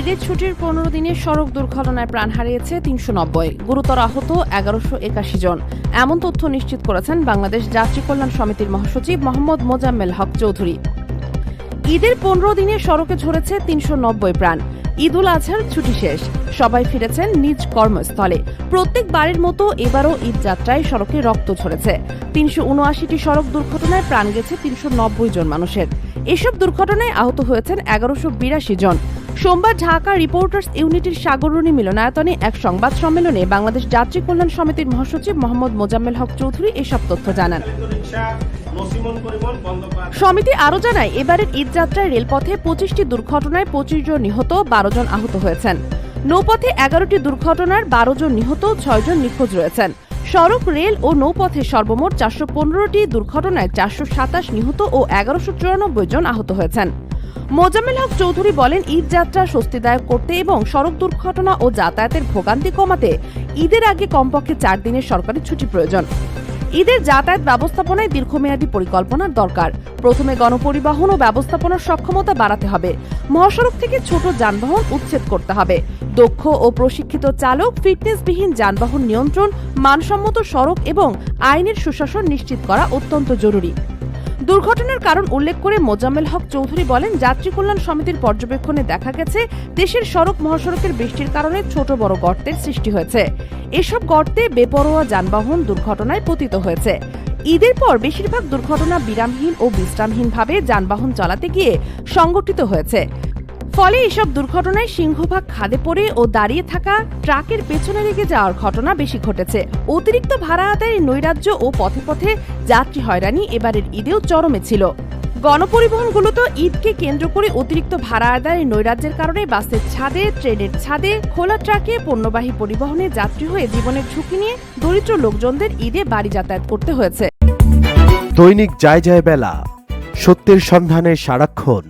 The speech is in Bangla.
ঈদের ছুটির পনেরো দিনে সড়ক দুর্ঘটনায় প্রাণ হারিয়েছে তিনশো নব্বই। গুরুতর আহত এগারোশো একাশি জন। এমন তথ্য নিশ্চিত করেছেন বাংলাদেশ যাত্রী কল্যাণ সমিতির মহাসচিব মোহাম্মদ মোজাম্মেল হক চৌধুরী। ঈদের পনেরো দিনে সড়কে ঝরেছে তিনশো নব্বই প্রাণ। ঈদ উল আজহার ছুটি শেষ। সবাই ফিরেছেন নিজ কর্মস্থলে। প্রত্যেক বারের মতো এবারও ঈদ যাত্রায় সড়কে রক্ত ঝরেছে। তিনশো উনআশিটি সড়ক দুর্ঘটনায় প্রাণ গেছে তিনশো নব্বই জন মানুষের। এসব দুর্ঘটনায় আহত হয়েছেন এগারোশো বিরাশি জন। সোমবার ঢাকা রিপোর্টার্স ইউনিটির সাগররণী মিলনায়তনে এক সংবাদ সম্মেলনে বাংলাদেশ যাত্রী কল্যাণ সমিতির মহাসচিব মোহাম্মদ মোজাম্মেল হক চৌধুরী এসব তথ্য জানান। সমিতি আরও জানায়, এবারের ঈদযাত্রায় রেলপথে পঁচিশটি দুর্ঘটনায় পঁচিশ জন নিহত, বারো জন আহত হয়েছেন। নৌপথে এগারোটি দুর্ঘটনার বারো জন নিহত, ছয় জন নিখোঁজ রয়েছেন। সড়ক, রেল ও নৌপথে সর্বমোট চারশো পনেরোটি দুর্ঘটনায় চারশো সাতাশ নিহত ও এগারোশো চুরানব্বই জন আহত হয়েছেন। মোজাম্মেল হক চৌধুরী বলেন, ঈদ যাত্রা স্বস্তিদায়ক করতে এবং সড়ক দুর্ঘটনা ও যাতায়াতের ভোগান্তি কমাতে ঈদের আগে কমপক্ষে চার দিনের সরকারি ছুটি প্রয়োজন। ঈদের যাতায়াত ব্যবস্থাপনায় দীর্ঘমেয়াদী পরিকল্পনার দরকার। প্রথমে গণপরিবহন ও ব্যবস্থাপনার সক্ষমতা বাড়াতে হবে। মহাসড়ক থেকে ছোট যানবাহন উচ্ছেদ করতে হবে। দক্ষ ও প্রশিক্ষিত চালক, ফিটনেসবিহীন যানবাহন নিয়ন্ত্রণ, মানসম্মত সড়ক এবং আইনের সুশাসন নিশ্চিত করা অত্যন্ত জরুরি। দুর্ঘটনার কারণ উল্লেখ করে মোজাম্মেল হক চৌধুরী বলেন, যাত্রী কল্যাণ সমিতির পর্যবেক্ষণে দেখা গেছে, দেশের সড়ক মহাসড়কের বৃষ্টির কারণে ছোট বড় গর্তের সৃষ্টি হয়েছে। এসব গর্তে বেপরোয়া যানবাহন দুর্ঘটনায় পতিত হয়েছে। ঈদের পর বেশিরভাগ দুর্ঘটনা বিরামহীন ও বিশ্রামহীনভাবে যানবাহন চালাতে গিয়ে সংগঠিত হয়েছে। ফলে এসব দুর্ঘটনায় সিংহভাগ খাদে পড়ে ও দাঁড়িয়ে থাকা ট্রাকের পেছনে লেগে যাওয়ার ঘটনা বেশি ঘটেছে। অতিরিক্ত ভাড়া আদায়ের নৈরাজ্য ও পথে পথে যাত্রী হয়রানি এবারের ঈদেও চরমে ছিল। গণপরিবহনগুলোতে ঈদকে কেন্দ্র করে অতিরিক্ত ভাড়া আদায়ের নৈরাজ্যের কারণে বাসের ছাদে, ট্রেনের ছাদে, খোলা ট্রাকে পণ্যবাহী পরিবহনে যাত্রী হয়ে জীবনের ঝুঁকি নিয়ে দরিদ্র লোকজনদের ঈদে বাড়ি যাতায়াত করতে হয়েছে। দৈনিক যায় যায় বেলা, সত্যের সন্ধানে সারাক্ষণ।